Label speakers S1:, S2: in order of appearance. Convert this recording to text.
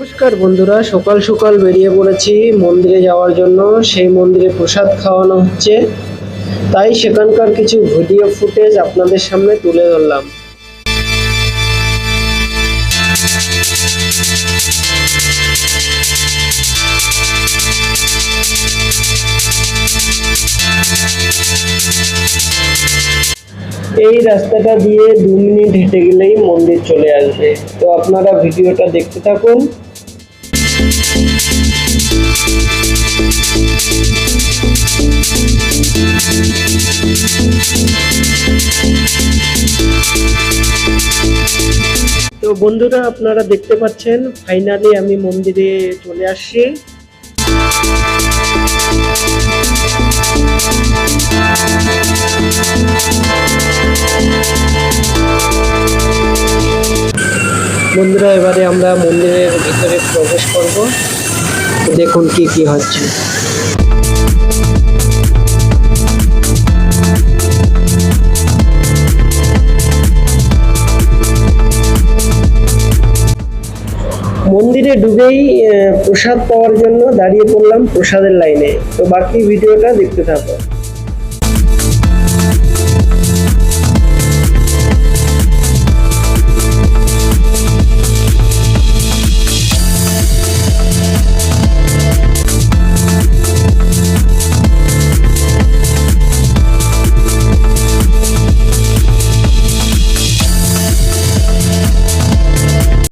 S1: নমস্কার বন্ধুরা, সকাল সকাল বেরিয়ে পড়েছি মন্দিরে যাওয়ার জন্য। সেই মন্দিরে প্রসাদ খাওয়ানো হচ্ছে। তাই সেখানকার কিছু ভিডিও ফুটেজ আপনাদের সামনে তুলে ধরলাম। এই রাস্তাটা দিয়ে দু মিনিট হেঁটে গেলেই মন্দির চলে আসবে। তো আপনারা ভিডিওটা দেখতে থাকুন। তো বন্ধুরা, আপনারা দেখতে পাচ্ছেন ফাইনালি আমি মন্দিরে চলে আসছি। বন্ধুরা, এবারে আমরা মন্দিরের ভিতরে প্রবেশ করব। দেখুন কি কি হচ্ছে। মন্দিরে ডুবেই প্রসাদ পাওয়ার জন্য দাঁড়িয়ে পড়লাম প্রসাদের লাইনে। তো বাকি ভিডিওটা দেখতে থাকো।